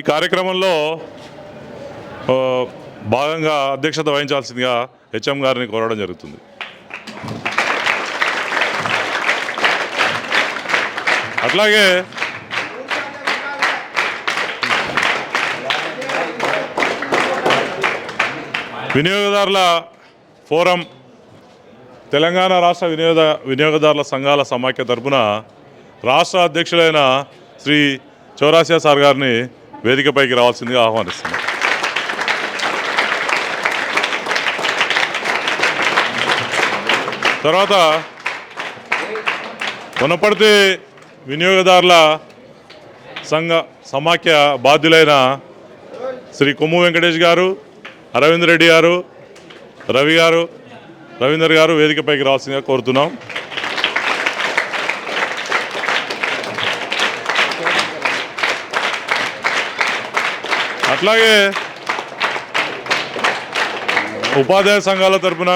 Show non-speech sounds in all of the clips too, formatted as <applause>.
ఈ కార్యక్రమంలో భాగంగా అధ్యక్షత వహించాల్సిందిగా హెచ్ఎం గారిని కోరడం జరుగుతుంది. అట్లాగే వినియోగదారుల ఫోరం తెలంగాణ రాష్ట్ర వినియోగ వినియోగదారుల సంఘాల సమాఖ్య తరపున రాష్ట్ర అధ్యక్షులైన శ్రీ చౌరాసియా సార్ గారిని వేదికపైకి రావాల్సిందిగా ఆహ్వానిస్తున్నాం. తర్వాత కొనపడితే వినియోగదారుల సంఘ సమాఖ్య బాధ్యులైన శ్రీ కొమ్ము వెంకటేష్ గారు అరవింద్ రెడ్డి గారు రవి గారు రవీందర్ గారు వేదికపైకి రావాల్సిందిగా కోరుతున్నాం. అట్లాగే ఉపాధ్యాయ సంఘాల తరపున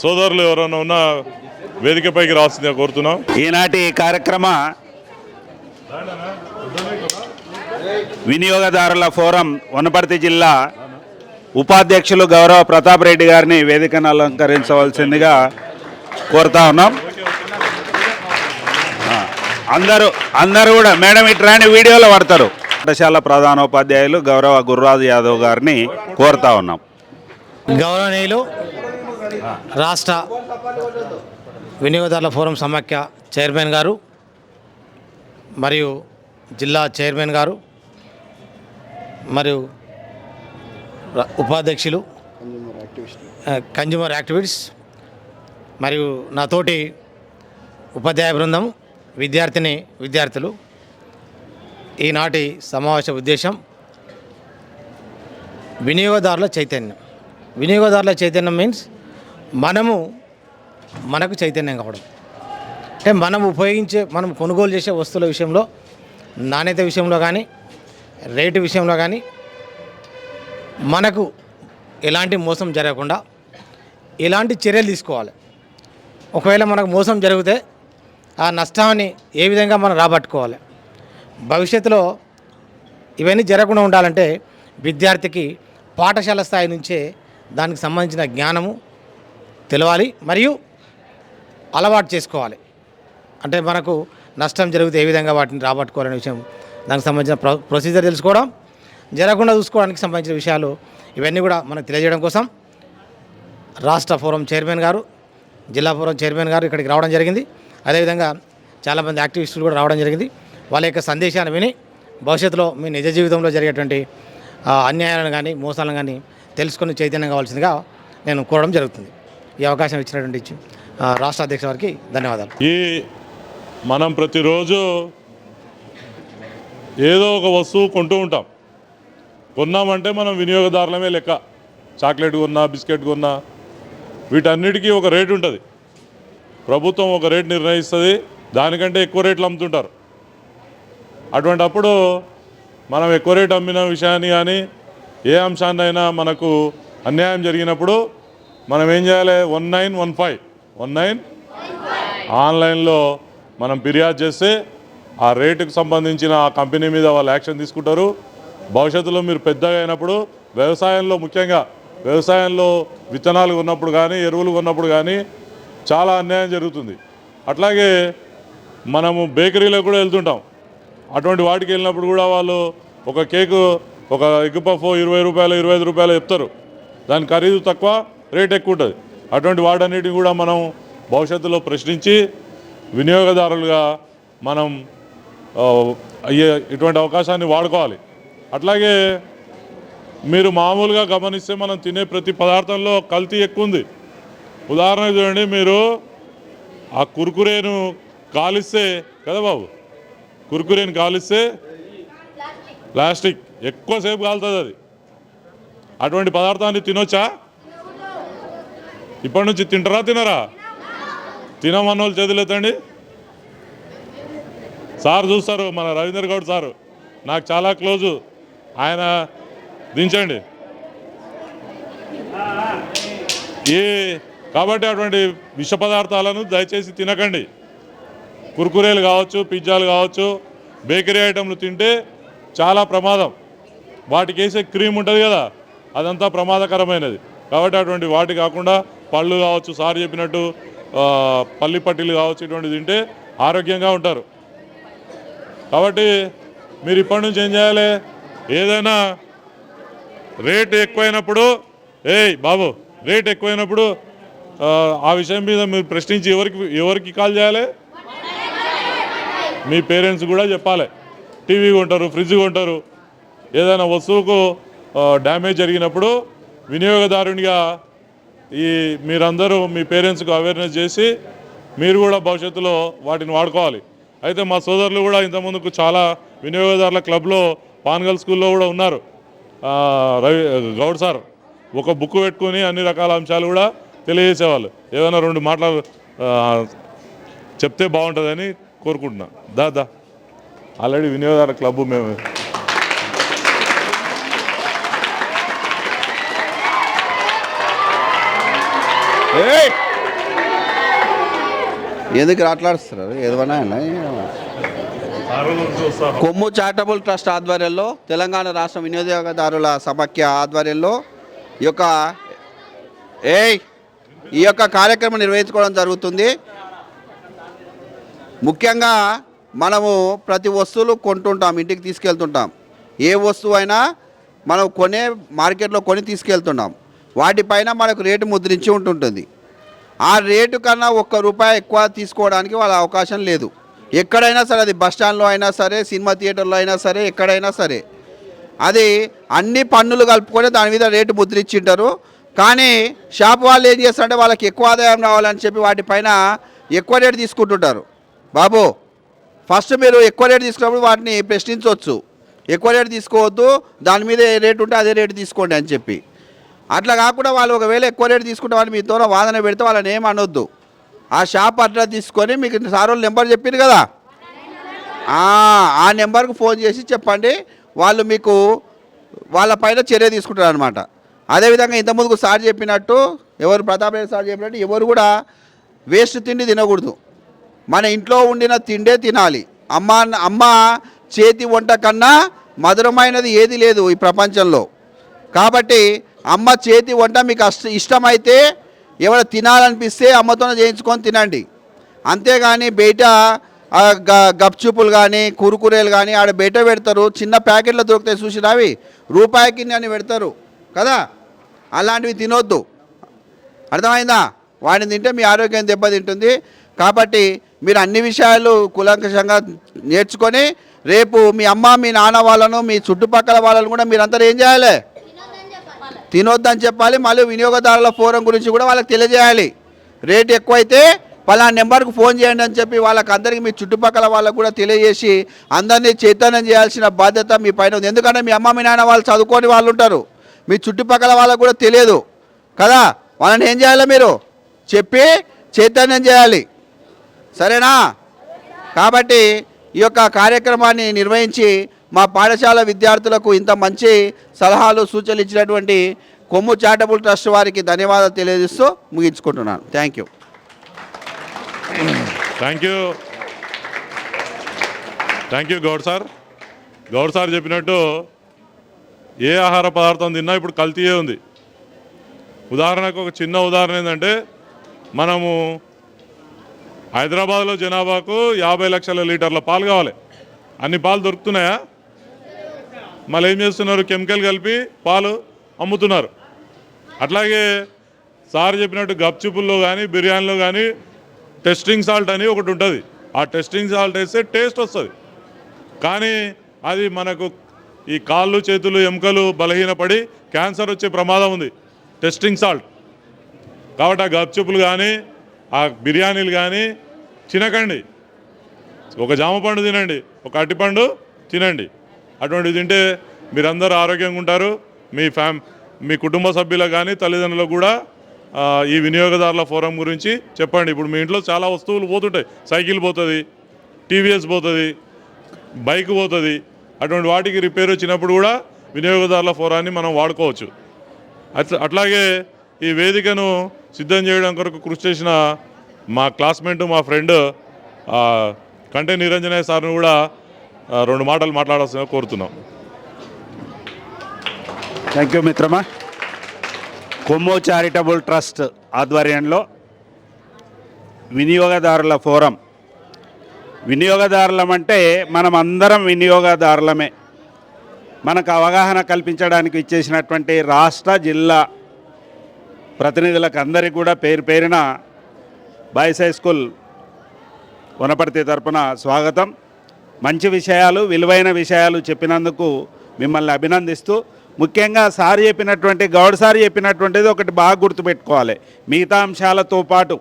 సోదరులు ఎవరైనా ఉన్నా వేదికపైకి రావాల్సిందిగా కోరుతున్నాం. ఈనాటి కార్యక్రమ వినియోగదారుల ఫోరం వనపర్తి జిల్లా ఉపాధ్యక్షులు గౌరవ ప్రతాప్ రెడ్డి గారిని వేదికను అలంకరించవలసిందిగా కోరుతా ఉన్నాం. అందరూ అందరూ కూడా మేడం ఇటు రాని వీడియోలో పడతారు. పాఠశాల ప్రధానోపాధ్యాయులు గౌరవ గురురాజు యాదవ్ గారిని కోరుతా ఉన్నాం. గౌరవనీయులు రాష్ట్ర వినియోగదారుల ఫోరం సమాఖ్య చైర్మన్ గారు మరియు జిల్లా చైర్మన్ గారు మరియు ఉపాధ్యక్షులు కన్జ్యూమర్ యాక్టివిటీస్ మరియు నాతోటి ఉపాధ్యాయ బృందం విద్యార్థిని విద్యార్థులు ఈనాటి సమావేశ ఉద్దేశం వినియోగదారుల చైతన్యం. వినియోగదారుల చైతన్యం మీన్స్ మనము మనకు చైతన్యం కావడం. అంటే మనం ఉపయోగించే మనం కొనుగోలు చేసే వస్తువుల విషయంలో నాణ్యత విషయంలో కానీ రేటు విషయంలో కానీ మనకు ఎలాంటి మోసం జరగకుండా ఎలాంటి చర్యలు తీసుకోవాలి. ఒకవేళ మనకు మోసం జరిగితే ఆ నష్టాన్ని ఏ విధంగా మనం రాబట్టుకోవాలి? భవిష్యత్తులో ఇవన్నీ జరగకుండా ఉండాలంటే విద్యార్థికి పాఠశాల స్థాయి నుంచే దానికి సంబంధించిన జ్ఞానము తెలవాలి మరియు అలవాటు చేసుకోవాలి. అంటే మనకు నష్టం జరిగితే ఏ విధంగా వాటిని రాబట్టుకోవాలనే విషయం దానికి సంబంధించిన ప్రొ ప్రొసీజర్ తెలుసుకోవడం జరగకుండా చూసుకోవడానికి సంబంధించిన విషయాలు ఇవన్నీ కూడా మనకు తెలియజేయడం కోసం రాష్ట్ర ఫోరం చైర్మన్ గారు జిల్లా ఫోరం చైర్మన్ గారు ఇక్కడికి రావడం జరిగింది. అదేవిధంగా చాలామంది యాక్టివిస్టులు కూడా రావడం జరిగింది. వాళ్ళ యొక్క సందేశాన్ని విని భవిష్యత్తులో మీ నిజ జీవితంలో జరిగేటువంటి అన్యాయాలను కానీ మోసాలను కానీ తెలుసుకొని చైతన్యం కావాల్సిందిగా నేను కోరడం జరుగుతుంది. ఈ అవకాశం ఇచ్చినటువంటి రాష్ట్ర అధ్యక్ష వారికి ధన్యవాదాలు. ఈ మనం ప్రతిరోజు ఏదో ఒక వస్తువు కొంటూ ఉంటాం. కొన్నామంటే మనం వినియోగదారులమే లెక్క. చాక్లెట్ కొన్నా బిస్కెట్ కొన్నా వీటన్నిటికీ ఒక రేటు ఉంటుంది. ప్రభుత్వం ఒక రేటు నిర్ణయిస్తుంది దానికంటే ఎక్కువ రేట్లు అమ్ముతుంటారు. అటువంటి అప్పుడు మనం ఎక్కువ రేటు అమ్మిన విషయాన్ని కానీ ఏ అంశాన్నైనా మనకు అన్యాయం జరిగినప్పుడు మనం ఏం చేయాలి? One nine one five one nine ఆన్లైన్లో మనం ఫిర్యాదు చేస్తే ఆ రేటుకు సంబంధించిన ఆ కంపెనీ మీద వాళ్ళు యాక్షన్ తీసుకుంటారు. భవిష్యత్తులో మీరు పెద్దగా అయినప్పుడు వ్యవసాయంలో ముఖ్యంగా వ్యవసాయంలో విత్తనాలు ఉన్నప్పుడు కానీ ఎరువులు ఉన్నప్పుడు కానీ చాలా అన్యాయం జరుగుతుంది. అట్లాగే మనము బేకరీలో కూడా వెళ్తుంటాం. అటువంటి వాటికి వెళ్ళినప్పుడు కూడా వాళ్ళు ఒక కేకు ఒక ఎగ్ పఫ్ ఇరవై రూపాయలు ఇరవై ఐదు రూపాయలు చెప్తారు. దాని ఖరీదు తక్కువ రేట్ ఎక్కువ ఉంటుంది. అటువంటి వాటన్నిటిని కూడా మనం భవిష్యత్తులో ప్రశ్నించి వినియోగదారులుగా మనం అయ్యే ఇటువంటి అవకాశాన్ని వాడుకోవాలి. అట్లాగే మీరు మామూలుగా గమనిస్తే మనం తినే ప్రతి పదార్థంలో కల్తీ ఎక్కువ ఉంది. ఉదాహరణ చూడండి మీరు ఆ కుర్కురేను కాలిస్తే కదా బాబు? కుర్కురేను కాలిస్తే ప్లాస్టిక్. ఎక్కువసేపు కాలుతుంది అది. అటువంటి పదార్థాన్ని తినొచ్చా? ఇప్పటి నుంచి తింటారా తినరా? తినమన్న వాళ్ళు చేతులు సార్ చూస్తారు మన రవీంద్ర గౌడ్ సారు. నాకు చాలా క్లోజు. ఆయన దించండి. ఈ కాబట్టి అటువంటి విష పదార్థాలను దయచేసి తినకండి. కుర్కురేలు కావచ్చు పిజ్జాలు కావచ్చు బేకరీ ఐటెంలు తింటే చాలా ప్రమాదం. వాటికి వేసే క్రీమ్ ఉంటుంది కదా అదంతా ప్రమాదకరమైనది. కాబట్టి అటువంటి వాటి కాకుండా పళ్ళు కావచ్చు సార్ చెప్పినట్టు పల్లి పట్టీలు కావచ్చు ఇటువంటివి తింటే ఆరోగ్యంగా ఉంటారు. కాబట్టి మీరు ఇప్పటి నుంచి ఏం చేయాలి? ఏదైనా రేట్ ఎక్కువైనప్పుడు ఏయ్ బాబు రేట్ ఎక్కువైనప్పుడు ఆ, విషయం మీద మీరు ప్రశ్నించి ఎవరికి ఎవరికి కాల్ చేయాలి? మీ పేరెంట్స్ కూడా చెప్పాలి. టీవీ కొంటారు ఫ్రిడ్జ్ కొంటారు. ఏదైనా వస్తువుకు డ్యామేజ్ జరిగినప్పుడు వినియోగదారునిగా ఈ మీరందరూ మీ పేరెంట్స్కి అవేర్నెస్ చేసి మీరు కూడా భవిష్యత్తులో వాటిని వాడుకోవాలి. అయితే మా సోదరులు కూడా ఇంతకుముందుకు చాలా వినియోగదారుల క్లబ్లో పాన్గల్ స్కూల్లో కూడా ఉన్నారు. రవి గౌడ్ సార్ ఒక బుక్ పెట్టుకుని అన్ని రకాల అంశాలు కూడా తెలియజేసేవాళ్ళు. ఏదైనా రెండు మాటలు చెప్తే బాగుంటుందని కోరుకుంటున్నా. దా దా. ఆల్రెడీ వినియోగదారుల క్లబ్ మేము. ఎందుకు రాట్లాడుస్తున్నారు? ఏదైనా కొమ్ము చారిటబుల్ ట్రస్ట్ ఆధ్వర్యంలో తెలంగాణ రాష్ట్ర వినియోగదారుల సమాఖ్య ఆధ్వర్యంలో ఈ యొక్క ఏయ్! ఈ యొక్క కార్యక్రమం నిర్వహించుకోవడం జరుగుతుంది. ముఖ్యంగా మనము ప్రతి వస్తువులు కొంటుంటాం ఇంటికి తీసుకెళ్తుంటాం. ఏ వస్తువు అయినా మనం కొనే మార్కెట్లో కొని తీసుకెళ్తున్నాం వాటిపైన మనకు రేటు ముద్రించి ఉంటుంటుంది. ఆ రేటు కన్నా ఒక్క రూపాయి ఎక్కువ తీసుకోవడానికి వాళ్ళ అవకాశం లేదు. ఎక్కడైనా సరే అది బస్టాండ్లో అయినా సరే సినిమా థియేటర్లో అయినా సరే ఎక్కడైనా సరే. అది అన్ని పన్నులు కలుపుకొని దాని మీద రేటు ముద్రించింటారు. కానీ షాప్ వాళ్ళు ఏం చేస్తారంటే వాళ్ళకి ఎక్కువ ఆదాయం రావాలని చెప్పి వాటిపైన ఎక్కువ రేటు తీసుకుంటుంటారు. బాబు ఫస్ట్ మీరు ఎక్కువ రేటు తీసుకున్నప్పుడు వాటిని ప్రశ్నించవచ్చు. ఎక్కువ రేటు తీసుకోవద్దు దాని మీద ఏ రేటు ఉంటే అదే రేటు తీసుకోండి అని చెప్పి. అట్లా కాకుండా వాళ్ళు ఒకవేళ ఎక్కువ రేటు తీసుకుంటే వాళ్ళు మీతో వాదన పెడితే వాళ్ళని ఏం అనొద్దు. ఆ షాప్ అడ్రస్ తీసుకొని మీకు సార్ వాళ్ళు నెంబర్ చెప్పింది కదా? ఆ, నెంబర్కు ఫోన్ చేసి చెప్పండి. వాళ్ళు మీకు వాళ్ళ పైన చర్య తీసుకుంటారు అనమాట అదేవిధంగా ఇంతకుముందుకు సార్ చెప్పినట్టు ఎవరు ప్రతాప్ రెడ్డి సార్ చెప్పినట్టు ఎవరు కూడా వేస్ట్ తిండి తినకూడదు. మన ఇంట్లో ఉండిన తిండే తినాలి. అమ్మ అమ్మ చేతి వంట కన్నా మధురమైనది ఏది లేదు ఈ ప్రపంచంలో. కాబట్టి అమ్మ చేతి వంట మీకు అష్ట ఇష్టమైతే ఎవరు తినాలనిపిస్తే అమ్మతోనే చేయించుకొని తినండి. అంతేగాని బయట గ- గప్చుపులు కానీ కురుకురేలు కానీ ఆడ బయట పెడతారు. చిన్న ప్యాకెట్లు దొరుకుతాయి చూసినవి రూపాయికి అని పెడతారు. కదా? అలాంటివి తినొద్దు. అర్థమైందా? వాడిని తింటే మీ ఆరోగ్యం దెబ్బతింటుంది. కాబట్టి మీరు అన్ని విషయాలు కులంకషంగా నేర్చుకొని రేపు మీ అమ్మ మీ నాన్న వాళ్ళను మీ చుట్టుపక్కల వాళ్ళను కూడా మీరంతా ఏం చేయాలి? తినొద్దని చెప్పాలి. మళ్ళీ వినియోగదారుల ఫోరం గురించి కూడా వాళ్ళకి తెలియజేయాలి. రేట్ ఎక్కువైతే పలానా నెంబర్కు ఫోన్ చేయండి అని చెప్పి వాళ్ళకి అందరికీ మీ చుట్టుపక్కల వాళ్ళకు కూడా తెలియజేసి అందరినీ చైతన్యం చేయాల్సిన బాధ్యత మీ పైన ఉంది. ఎందుకంటే మీ అమ్మ మీ నాన్న వాళ్ళు చదువుకొని వాళ్ళు ఉంటారు. మీ చుట్టుపక్కల వాళ్ళకు కూడా తెలియదు. కదా? వాళ్ళని ఏం చేయాలి మీరు? చెప్పి చైతన్యం చేయాలి. సరేనా? కాబట్టి ఈ యొక్క కార్యక్రమాన్ని నిర్వహించి మా పాఠశాల విద్యార్థులకు ఇంత మంచి సలహాలు సూచనలు ఇచ్చినటువంటి కొమ్ము చారిటబుల్ ట్రస్ట్ వారికి ధన్యవాదాలు తెలియజేస్తూ ముగించుకుంటున్నాను. Thank you. Thank you. Thank you Goud sir. Goud sir చెప్పినట్టు ఏ ఆహార పదార్థం తిన్నా ఇప్పుడు కల్తీయే ఉంది. ఉదాహరణకు ఒక చిన్న ఉదాహరణ ఏంటంటే మనము హైదరాబాద్లో జనాభాకు యాభై లక్షల లీటర్ల పాలు కావాలి. అన్ని పాలు దొరుకుతున్నాయా? మళ్ళీ ఏం చేస్తున్నారు? కెమికల్ కలిపి పాలు అమ్ముతున్నారు. అట్లాగే సార్ చెప్పినట్టు గప్చిపుల్లో కానీ బిర్యానీలో కానీ టెస్టింగ్ సాల్ట్ అని ఒకటి ఉంటుంది. ఆ టెస్టింగ్ సాల్ట్ వేస్తే టేస్ట్ వస్తుంది. కానీ అది మనకు ఈ కాళ్ళు చేతులు ఎముకలు బలహీనపడి క్యాన్సర్ వచ్చే ప్రమాదం ఉంది. టెస్టింగ్ సాల్ట్ కాబట్టి ఆ గప్చుపులు కానీ ఆ బిర్యానీలు కానీ తినకండి. ఒక జామ పండు తినండి ఒక అరటిపండు తినండి. అటువంటివి తింటే మీరందరూ ఆరోగ్యంగా ఉంటారు. మీ ఫ్యామ్ మీ కుటుంబ సభ్యులకు కానీ తల్లిదండ్రులకు కూడా ఈ వినియోగదారుల ఫోరం గురించి చెప్పండి. ఇప్పుడు మీ ఇంట్లో చాలా వస్తువులు పోతుంటాయి. సైకిల్ పోతుంది టీవీఎస్ పోతుంది బైక్ పోతుంది అటువంటి వాటికి రిపేర్ వచ్చినప్పుడు కూడా వినియోగదారుల ఫోరాన్ని మనం వాడుకోవచ్చు. అట్లా అట్లాగే ఈ వేదికను సిద్ధం చేయడం కొరకు కృషి చేసిన మా క్లాస్మేట్ మా ఫ్రెండ్ కంటే నిరంజనయ్య సార్ను కూడా రెండు మాటలు మాట్లాడాల్సిన కోరుతున్నాం. థ్యాంక్ యూ మిత్రమా. కొమ్మో చారిటబుల్ ట్రస్ట్ ఆధ్వర్యంలో వినియోగదారుల ఫోరం వినియోగదారులం అంటే మనం అందరం వినియోగదారులమే. మనకు అవగాహన కల్పించడానికి ఇచ్చేసినటువంటి రాష్ట్ర జిల్లా ప్రతినిధులకు అందరికీ కూడా పేరు పేరిన బాయ్స్ హై స్కూల్ వనపర్తి తరపున స్వాగతం. మంచి విషయాలు విలువైన విషయాలు చెప్పినందుకు మిమ్మల్ని అభినందిస్తూ ముఖ్యంగా సార్ చెప్పినటువంటి గౌడ్ సార్ చెప్పినటువంటిది ఒకటి బాగా గుర్తుపెట్టుకోవాలి. మిగతా అంశాలతో పాటు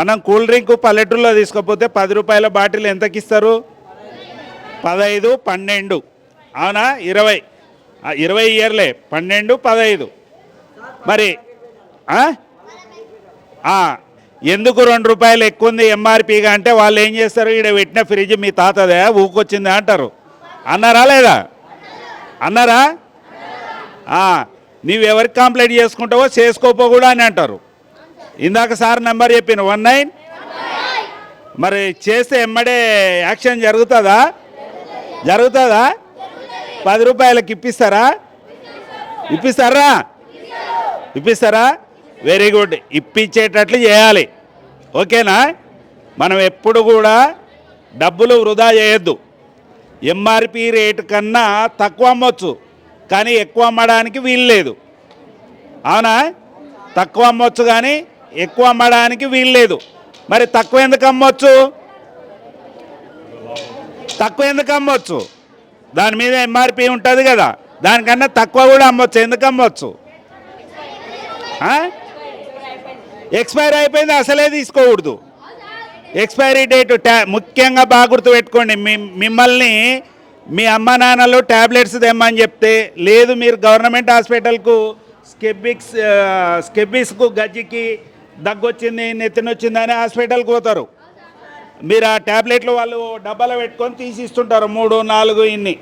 మనం కూల్ డ్రింక్ పల్లెటూరులో తీసుకపోతే పది రూపాయల బాటిల్ ఎంతకి ఇస్తారు పదహైదు పన్నెండు. అవునా? ఇరవై. ఇరవై ఇయర్లే. పన్నెండు పదహైదు. మరి ఎందుకు రెండు రూపాయలు ఎక్కువ ఉంది ఎంఆర్పిగా అంటే వాళ్ళు ఏం చేస్తారు? ఈడ పెట్టిన ఫ్రిడ్జ్ మీ తాతదే ఊకొచ్చింది అంటారు. అన్నారా లేదా? అన్నారా? ఆ, కంప్లైంట్ చేసుకుంటావో చేసుకోపో కూడా అని అంటారు. ఇందాక సార్ నెంబర్ చెప్పిన వన్ నైన్? మరి చేస్తే ఎమ్మడే యాక్షన్ జరుగుతుందా? జరుగుతుందా? పది రూపాయలకి ఇప్పిస్తారా? ఇప్పిస్తారా? ఇప్పిస్తారా? వెరీ గుడ్ ఇప్పించేటట్లు చేయాలి. ఓకేనా? మనం ఎప్పుడు కూడా డబ్బులు వృధా చేయొద్దు. ఎంఆర్పి రేటు కన్నా తక్కువ అమ్మొచ్చు. కానీ ఎక్కువ అమ్మడానికి వీలు లేదు. అవునా? తక్కువ అమ్మొచ్చు కానీ ఎక్కువ అమ్మడానికి వీల్లేదు మరి తక్కువ ఎందుకు అమ్మొచ్చు? తక్కువ ఎందుకు అమ్మొచ్చు? దాని మీద ఎంఆర్పి ఉంటుంది కదా. దానికన్నా తక్కువ కూడా అమ్మొచ్చు. ఎందుకు అమ్మొచ్చు? ఎక్స్పైర్ అయిపోయింది. అసలే తీసుకోకూడదు. ఎక్స్పైరీ డేట్ ట్యా ముఖ్యంగా బాగా గుర్తుపెట్టుకోండి మీ మిమ్మల్ని మీ అమ్మ నాన్నలు ట్యాబ్లెట్స్ తెమ్మని చెప్తే లేదు మీరు గవర్నమెంట్ హాస్పిటల్కు స్కెబిక్స్ స్కెబిక్స్కు స్కెబిస్కు గజ్జికి దగ్గొచ్చింది నెత్తినొచ్చిందని హాస్పిటల్కి పోతారు. మీరు ఆ ట్యాబ్లెట్లు వాళ్ళు డబ్బాలో పెట్టుకొని తీసి ఇస్తుంటారు మూడు నాలుగు ఇన్ని.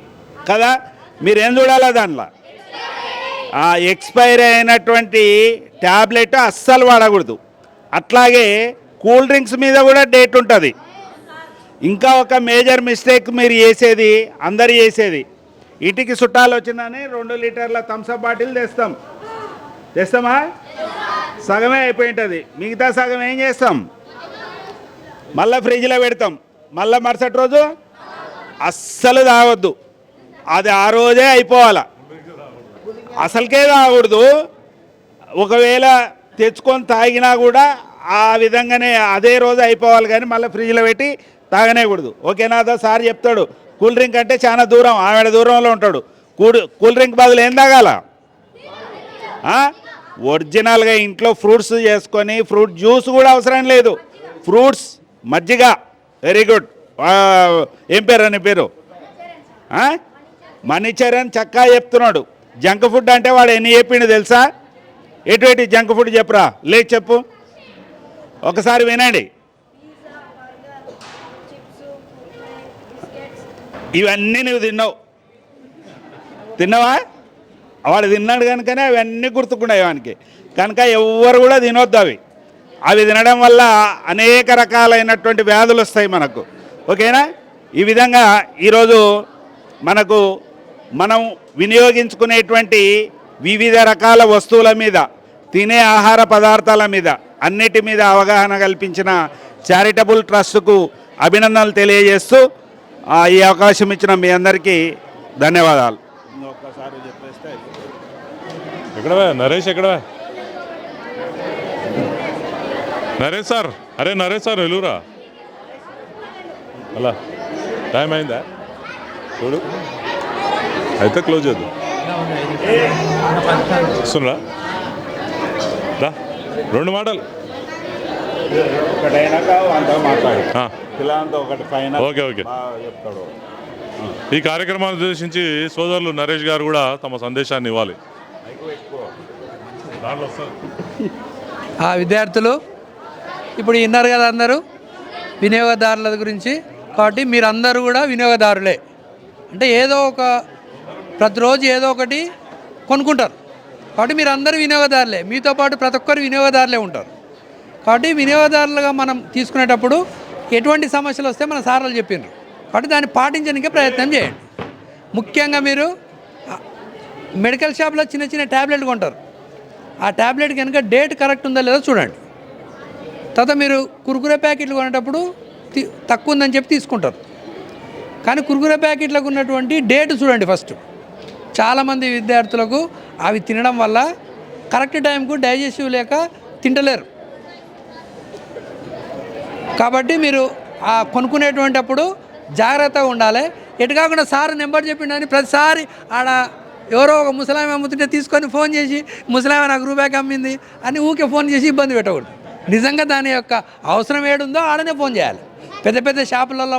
కదా? మీరు ఏం చూడాలా దాంట్లో? ఆ ఎక్స్పైర్ అయినటువంటి ట్యాబ్లెట్ అస్సలు వాడకూడదు. అట్లాగే కూల్ డ్రింక్స్ మీద కూడా డేట్ ఉంటుంది. ఇంకా ఒక మేజర్ మిస్టేక్ మీరు చేసేది అందరు చేసేది. ఇంటికి చుట్టాలు వచ్చిందని రెండు లీటర్ల థమ్స్అప్ బాటిల్ తెస్తాం. తెస్తామా? సగమే అయిపోయి ఉంటుంది మిగతా సగం ఏం చేస్తాం? మళ్ళీ ఫ్రిడ్జ్లో పెడతాం. మళ్ళీ మరుసటి రోజు అస్సలు తాగొద్దు. అది ఆ రోజే అయిపోవాల. అసలుకే తాగకూడదు. ఒకవేళ తెచ్చుకొని తాగినా కూడా ఆ విధంగానే అదే రోజు అయిపోవాలి కానీ మళ్ళీ ఫ్రిడ్జ్లో పెట్టి తాగనేకూడదు ఓకేనా అదో సార్ చెప్తాడు. కూల్ డ్రింక్ అంటే చాలా దూరం. ఆవిడ దూరంలో ఉంటాడు. కూల్ కూల్ డ్రింక్ బదులు ఏం తాగాల? ఒరిజినల్గా ఇంట్లో ఫ్రూట్స్ చేసుకొని ఫ్రూట్ జ్యూస్ కూడా అవసరం లేదు. ఫ్రూట్స్ మజ్జిగ. Very good. ఏం పేరు అని పేరు? మణిచరణ్ చక్కా చెప్తున్నాడు. జంక్ ఫుడ్ అంటే వాడు ఎన్ని చెప్పిండు తెలుసా? ఎటువంటి జంక్ ఫుడ్ చెప్పురా? లేదు చెప్పు. ఒకసారి వినండి. ఇవన్నీ నువ్వు తిన్నావు. తిన్నావా? వాడు తిన్నాడు కనుకనే అవన్నీ గుర్తుకున్నాయి వానికి. కనుక ఎవ్వరు కూడా తినొద్దు అవి. అవి తినడం వల్ల అనేక రకాలైనటువంటి వ్యాధులు వస్తాయి మనకు. ఓకేనా? ఈ విధంగా ఈరోజు మనకు మనం వినియోగించుకునేటువంటి వివిధ రకాల వస్తువుల మీద తినే ఆహార పదార్థాల మీద అన్నిటి మీద అవగాహన కల్పించిన చారిటబుల్ ట్రస్ట్కు అభినందనలు తెలియజేస్తూ ఈ అవకాశం ఇచ్చిన మీ అందరికీ ధన్యవాదాలు. ఒక్కసారి ఎక్కడవా? నరేష్ ఎక్కడవా? నరేష్ సార్. అరే నరేష్ సార్ వెలుగురా అలా. టైం అయిందా? చూడు. అయితే క్లోజ్ చేద్దు. వస్తుండ్రా? రా. రెండు మాటలు. ఓకే, ఈ కార్యక్రమాన్ని ఉద్దేశించి సోదరులు నరేష్ గారు కూడా తమ సందేశాన్ని ఇవ్వాలి. ఆ విద్యార్థులు ఇప్పుడు విన్నారు కదా అందరూ వినియోగదారుల గురించి. కాబట్టి మీరందరూ కూడా వినియోగదారులే. అంటే ఏదో ఒక ప్రతిరోజు ఏదో ఒకటి కొనుక్కుంటారు. కాబట్టి మీరు అందరూ వినియోగదారులే. మీతో పాటు ప్రతి ఒక్కరు వినియోగదారులే ఉంటారు. కాబట్టి వినియోగదారులుగా మనం తీసుకునేటప్పుడు ఎటువంటి సమస్యలు వస్తే మన సార్లు చెప్పిండ్రు కాబట్టి దాన్ని పాటించడానికే ప్రయత్నం చేయండి. ముఖ్యంగా మీరు మెడికల్ షాప్లో చిన్న చిన్న ట్యాబ్లెట్ కొంటారు. ఆ ట్యాబ్లెట్ కనుక డేట్ కరెక్ట్ ఉందా లేదో చూడండి. తర్వాత మీరు కురుకురే ప్యాకెట్లు కొనేటప్పుడు తక్కువ ఉందని చెప్పి తీసుకుంటారు. కానీ కురుకురే ప్యాకెట్లకు ఉన్నటువంటి డేట్ చూడండి ఫస్ట్. చాలామంది విద్యార్థులకు అవి తినడం వల్ల కరెక్ట్ టైంకు డైజెస్టివ్ లేక తింటలేరు. కాబట్టి మీరు ఆ కొనుక్కునేటువంటిప్పుడు జాగ్రత్తగా ఉండాలి. ఎటు కాకుండా సార్ నెంబర్ చెప్పిండని ప్రతిసారి ఆడ ఎవరో ఒక ముసలామె అమ్ముతుంటే తీసుకొని ఫోన్ చేసి ముసలామె నాకు రూపాయికి అమ్మింది అని ఊకే ఫోన్ చేసి ఇబ్బంది పెట్టకూడదు. నిజంగా దాని యొక్క అవసరం ఏడుందో ఆడనే ఫోన్ చేయాలి. పెద్ద పెద్ద షాపులలో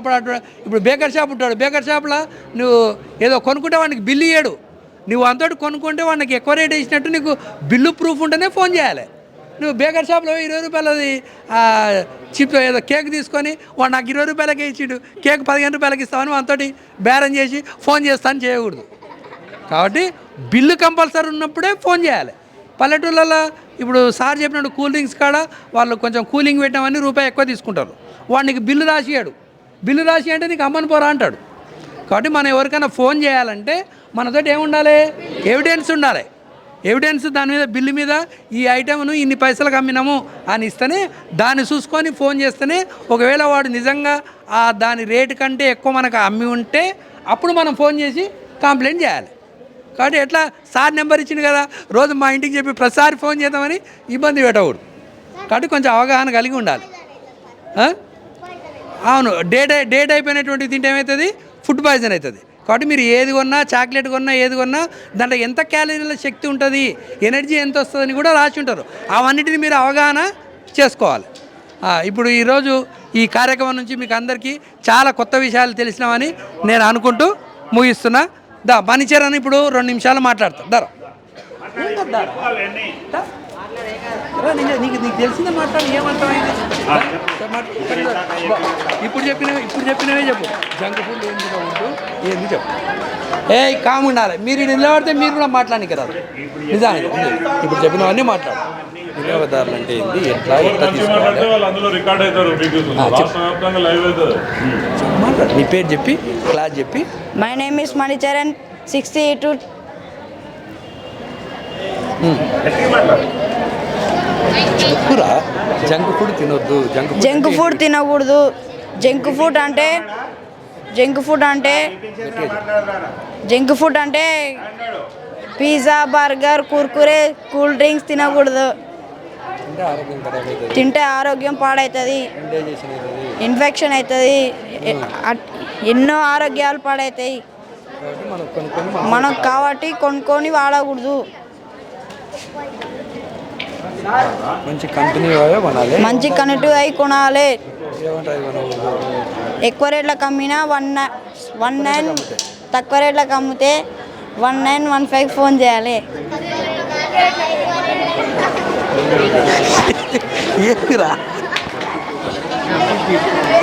ఇప్పుడు బేకర్ షాప్ ఉంటాడు. బేకర్ షాప్లో నువ్వు ఏదో కొనుక్కుంటే వాడికి బిల్లు ఇయ్యడు. నువ్వు అంతటి కొనుక్కుంటే వాడికి ఎక్కువ రేట్ ఇచ్చినట్టు నీకు బిల్లు ప్రూఫ్ ఉంటేనే ఫోన్ చేయాలి. నువ్వు బేకర్ షాప్లో ఇరవై రూపాయలది చిప్ ఏదో కేక్ తీసుకొని వాడు నాకు ఇరవై రూపాయలకే ఇచ్చిడు. కేక్ పదిహేను రూపాయలకి ఇస్తామని వాళ్ళతోటి బేరం చేసి ఫోన్ చేస్తాను చేయకూడదు. కాబట్టి బిల్లు కంపల్సరీ ఉన్నప్పుడే ఫోన్ చేయాలి. పల్లెటూళ్ళలో ఇప్పుడు సార్ చెప్పినట్టు కూల్ డ్రింక్స్ కాడ వాళ్ళు కొంచెం కూలింగ్ పెట్టామని రూపాయి ఎక్కువ తీసుకుంటారు. వాడికి నీకు బిల్లు రాసియాడు బిల్లు రాసి అంటే నీకు అమ్మని పోరా అంటాడు. కాబట్టి మనం ఎవరికైనా ఫోన్ చేయాలంటే మనతో ఏముండాలి ఎవిడెన్స్ ఉండాలి. ఎవిడెన్స్ దాని మీద బిల్లు మీద ఈ ఐటెంను ఇన్ని పైసలకు అమ్మినాము అని ఇస్తేనే దాన్ని చూసుకొని ఫోన్ చేస్తేనే ఒకవేళ వాడు నిజంగా ఆ దాని రేటు కంటే ఎక్కువ మనకు అమ్మి ఉంటే అప్పుడు మనం ఫోన్ చేసి కంప్లైంట్ చేయాలి. కాబట్టి ఎట్లా? సార్ నెంబర్ ఇచ్చింది కదా రోజు మా ఇంటికి చెప్పి ప్రతిసారి ఫోన్ చేద్దామని ఇబ్బంది పెట్టకూడదు. కాబట్టి కొంచెం అవగాహన కలిగి ఉండాలి. అవును డేట్ డేట్ అయిపోయినటువంటి తింటే ఏమవుతుంది ఫుడ్ పాయిజన్ అవుతుంది కాబట్టి మీరు ఏది కొన్నా చాక్లెట్ కొన్నా ఏది కొన్నా దాంట్లో ఎంత క్యాలరీల శక్తి ఉంటుంది ఎనర్జీ ఎంత వస్తుందని కూడా రాసి ఉంటారు. అవన్నిటిని మీరు అవగాహన చేసుకోవాలి. ఇప్పుడు ఈరోజు ఈ కార్యక్రమం నుంచి మీకు అందరికీ చాలా కొత్త విషయాలు తెలిసినామని నేను అనుకుంటూ ముగిస్తున్నా. దా పనిచేరని ఇప్పుడు రెండు నిమిషాలు మాట్లాడతా. దరా. నీకు నీకు తెలిసిందే మాట్లాడు ఇప్పుడు చెప్పినవి ఇప్పుడు చెప్పినవే చెప్పు. జంక్ ఫుడ్ ఏంది చెప్పు. ఏ కామ్ ఉండాలి. మీరు నిలబడితే మీరు కూడా మాట్లాడానికి రాదు. నిజానికి. ఇప్పుడు చెప్పినవన్నీ మాట్లాడు. వినియోగదారులు అంటే ఏంది? ఎట్లా ఎట్లా తీసుకోవాలి? మాట్లాడు. నీ పేరు చెప్పి క్లాస్ చెప్పి. My name is Manicharan, 62. చెప్పురా? జంక్ ఫుడ్ తినొద్దు జంక్ ఫుడ్ జంక్ ఫుడ్ తినకూడదు. జంక్ ఫుడ్ అంటే జంక్ ఫుడ్ అంటే జంక్ ఫుడ్ అంటే pizza burger Kurkure cool drinks తినకూడదు. తింటే ఆరోగ్యం పాడవుతుంది ఇన్ఫెక్షన్ అవుతుంది ఎన్నో ఆరోగ్యాలు పాడవుతాయి మనకు కాబట్టి కొనుక్కొని వాడకూడదు. మంచి కంపెనీ అవే కొనాలి. మంచి కనెక్టివ్ అయి కొనాలి. ఎక్కువ రేట్లకు అమ్మినా వన్ వన్ నైన్ తక్కువ రేట్లకు అమ్మితే one nine one five phone చేయాలి. ఏంటిరా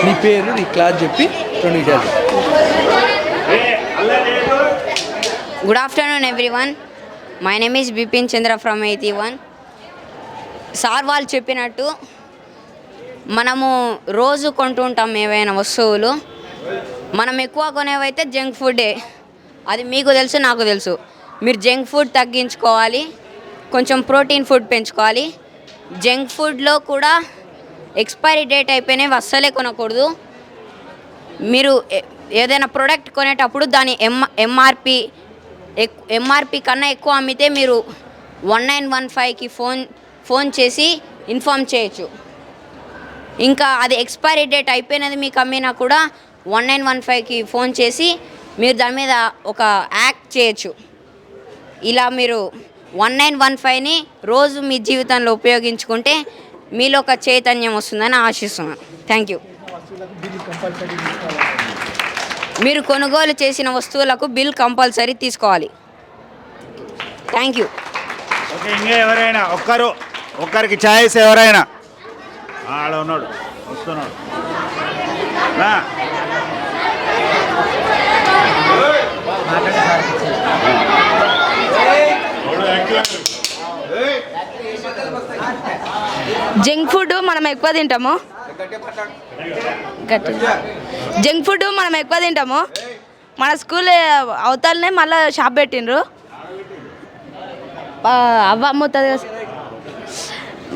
నీ పేరు నీ క్లాస్ చెప్పి రెండు విషయాలు Good afternoon, everyone. My name is Bipin Chandra from 81. Sir వాళ్ళు చెప్పినట్టు మనము రోజు కొంటుంటాం ఏవైనా వస్తువులు. మనం ఎక్కువ కొనేవైతే జంక్ ఫుడ్డే. అది మీకు తెలుసు నాకు తెలుసు. మీరు జంక్ ఫుడ్ తగ్గించుకోవాలి కొంచెం ప్రోటీన్ ఫుడ్ పెంచుకోవాలి. జంక్ ఫుడ్లో కూడా ఎక్స్పైరీ డేట్ అయిపోయినవి అస్సలే కొనకూడదు. మీరు ఏదైనా ప్రోడక్ట్ కొనేటప్పుడు దాని ఎం ఎంఆర్పి ఎంఆర్పి కన్నా ఎక్కువ అమ్మితే మీరు వన్ నైన్ వన్ ఫైవ్కి ఫోన్ ఫోన్ చేసి ఇన్ఫామ్ చేయొచ్చు. ఇంకా అది ఎక్స్పైరీ డేట్ అయిపోయినది మీకు అమ్మినా కూడా వన్ నైన్ వన్ ఫైవ్కి ఫోన్ చేసి మీరు దాని మీద ఒక యాక్ట్ చేయొచ్చు. ఇలా మీరు వన్ నైన్ వన్ ఫైవ్ని రోజు మీ జీవితంలో ఉపయోగించుకుంటే మీలో ఒక చైతన్యం వస్తుందని ఆశిస్తున్నాను. థ్యాంక్ యూ మీరు కొనుగోలు చేసిన వస్తువులకు బిల్ కంపల్సరీ తీసుకోవాలి. థ్యాంక్ యూ ఇంకా ఎవరైనా ఒక్కరు ఒక్కరికి ఛాయిస్ ఎవరైనా. ఆడ ఉన్నాడు వస్తున్నాడు. జంక్ ఫుడ్ మనం ఎక్కువ తింటాము. గట్టి. జంక్ ఫుడ్ మనం ఎక్కువ తింటాము. మన స్కూల్ అవతలనే మళ్ళీ షాప్ పెట్టిండ్రు. అవ్వ అమ్ముతుంది. కదా.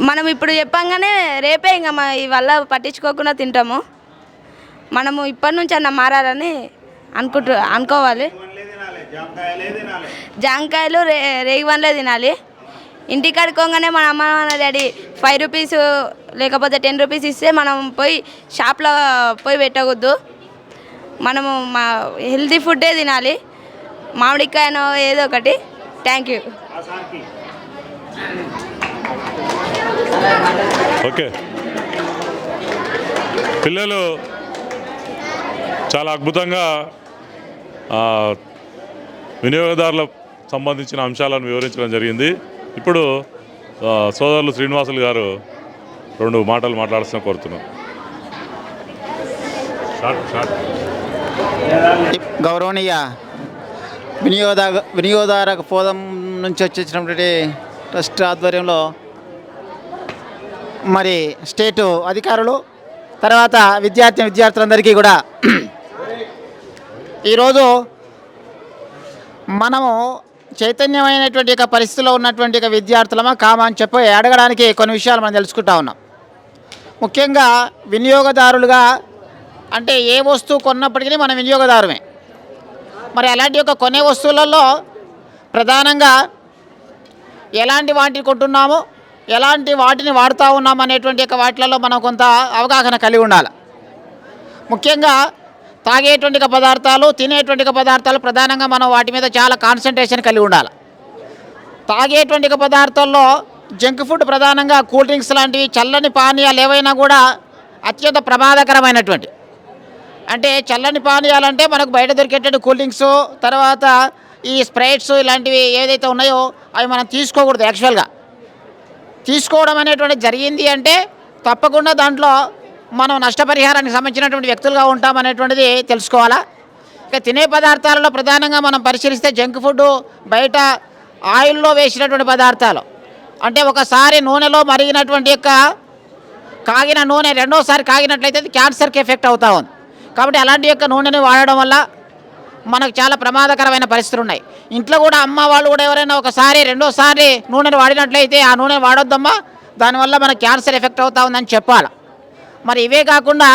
మనం ఇప్పుడు చెప్పంగానే రేపే ఇంకా మా ఇవల్ల పట్టించుకోకుండా తింటాము. మనము ఇప్పటి నుంచి అన్న మారాలని అనుకుంటు అనుకోవాలి. జాంకాయలు రే రేగి వన్లే తినాలి. ఇంటికి కడుక్కోగానే మన అమ్మ మన డాడీ ఫైవ్ రూపీస్ లేకపోతే టెన్ రూపీస్ ఇస్తే మనం పోయి షాప్లో పోయి పెట్టకూడదు. మనము మా హెల్తీ ఫుడ్డే తినాలి. మామిడికాయనో ఏదో ఒకటి. Thank you. ఓకే. పిల్లలు చాలా అద్భుతంగా ఆ, వినియోగదారులకు సంబంధించిన అంశాలను వివరించడం జరిగింది. ఇప్పుడు సోదరులు శ్రీనివాసులు గారు రెండు మాటలు మాట్లాడాల్సిన కోరుతున్నాం. షార్ట్ షార్ట్ గౌరవనీయ వినియోగ వినియోగదారక ఫోరం నుంచి వచ్చేసినటువంటి ట్రస్ట్ ఆధ్వర్యంలో మరి స్టేటు అధికారులు తర్వాత విద్యార్థి విద్యార్థులందరికీ కూడా <clears throat> ఈరోజు మనము చైతన్యమైనటువంటి యొక్క పరిస్థితిలో ఉన్నటువంటి విద్యార్థులమా కామా అని చెప్పి అడగడానికి కొన్ని విషయాలు మనం తెలుసుకుంటా ఉన్నాం. ముఖ్యంగా వినియోగదారులుగా అంటే ఏ వస్తువు కొన్నప్పటికీ మనం వినియోగదారుమే. మరి అలాంటి యొక్క కొనే వస్తువులలో ప్రధానంగా ఎలాంటి వాటిని కొంటున్నామో ఎలాంటి వాటిని వాడుతూ ఉన్నాం అనేటువంటి యొక్క వాటిలలో మనం కొంత అవగాహన కలిగి ఉండాలి. ముఖ్యంగా తాగేటువంటి పదార్థాలు తినేటువంటి పదార్థాలు ప్రధానంగా మనం వాటి మీద చాలా కాన్సన్ట్రేషన్ కలిగి ఉండాలి. తాగేటువంటి పదార్థాల్లో జంక్ ఫుడ్ ప్రధానంగా కూల్ డ్రింక్స్ లాంటివి చల్లని పానీయాలు ఏవైనా కూడా అత్యంత ప్రమాదకరమైనటువంటి. అంటే చల్లని పానీయాలంటే మనకు బయట దొరికేటువంటి కూల్ డ్రింక్స్ తర్వాత ఈ స్ప్రైట్స్ ఇలాంటివి ఏదైతే ఉన్నాయో అవి మనం తీసుకోకూడదు యాక్చువల్గా తీసుకోవడం అనేటువంటి జరిగింది అంటే తప్పకుండా దాంట్లో మనం నష్టపరిహారానికి సంబంధించినటువంటి వ్యక్తులుగా ఉంటామనేటువంటిది తెలుసుకోవాలా? ఇక తినే పదార్థాలలో ప్రధానంగా మనం పరిశీలిస్తే జంక్ ఫుడ్ బయట ఆయిల్లో వేసినటువంటి పదార్థాలు. అంటే ఒకసారి నూనెలో మరిగినటువంటి యొక్క కాగిన నూనె రెండోసారి కాగినట్లయితే అది క్యాన్సర్కి ఎఫెక్ట్ అవుతా ఉంది. కాబట్టి అలాంటి యొక్క నూనెని వాడడం వల్ల మనకు చాలా ప్రమాదకరమైన పరిస్థితులు ఉన్నాయి. ఇంట్లో కూడా అమ్మ వాళ్ళు కూడా ఎవరైనా ఒకసారి రెండోసారి నూనెను వాడినట్లయితే ఆ నూనె వాడొద్దమ్మా. దానివల్ల మనకు క్యాన్సర్ ఎఫెక్ట్ అవుతా ఉందని చెప్పాలి. మరి ఇవే కాకుండా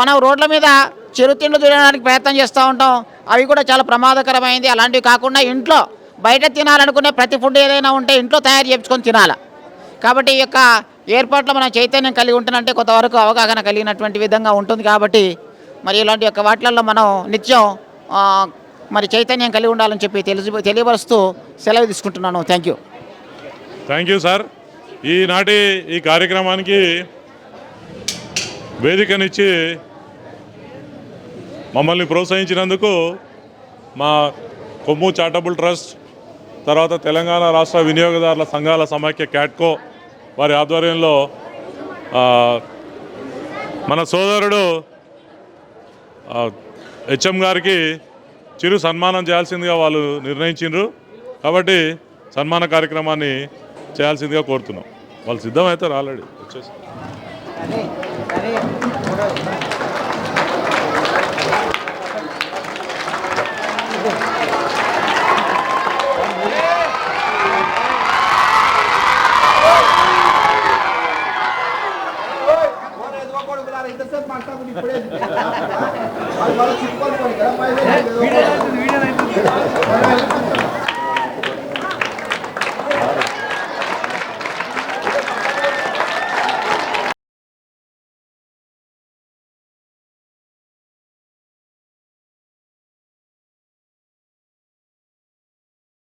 మనం రోడ్ల మీద చిరుతిండ్లు తినడానికి ప్రయత్నం చేస్తూ ఉంటాం. అవి కూడా చాలా ప్రమాదకరమైంది అలాంటివి కాకుండా ఇంట్లో బయట తినాలనుకునే ప్రతి ఫుడ్ ఏదైనా ఉంటే ఇంట్లో తయారు చేయించుకొని తినాలి. కాబట్టి ఈ యొక్క ఏర్పాట్లో మనం చైతన్యం కలిగి ఉంటుందంటే కొంతవరకు అవగాహన కలిగినటువంటి విధంగా ఉంటుంది కాబట్టి మరి ఇలాంటి యొక్క వాటిలలో మనం నిత్యం మరి చైతన్యం కలిగి ఉండాలని చెప్పి తెలిసి తెలియపరుస్తూ సెలవు తీసుకుంటున్నాను. Thank you thank you sir ఈనాటి ఈ కార్యక్రమానికి వేదికనిచ్చి మమ్మల్ని ప్రోత్సహించినందుకు మా కొమ్ము చారిటబుల్ ట్రస్ట్ తర్వాత తెలంగాణ రాష్ట్ర వినియోగదారుల సంఘాల సమాఖ్య క్యాట్కో వారి ఆధ్వర్యంలో మన సోదరుడు హెచ్ఎం గారికి చిరు సన్మానం చేయాల్సిందిగా వాళ్ళు నిర్ణయించిండ్రు కాబట్టి సన్మాన కార్యక్రమాన్ని చేయాల్సిందిగా కోరుతున్నాం వాళ్ళు సిద్ధమవుతారు ఆల్రెడీ వచ్చేసి ఇప్పుడే వీడియో వీడియో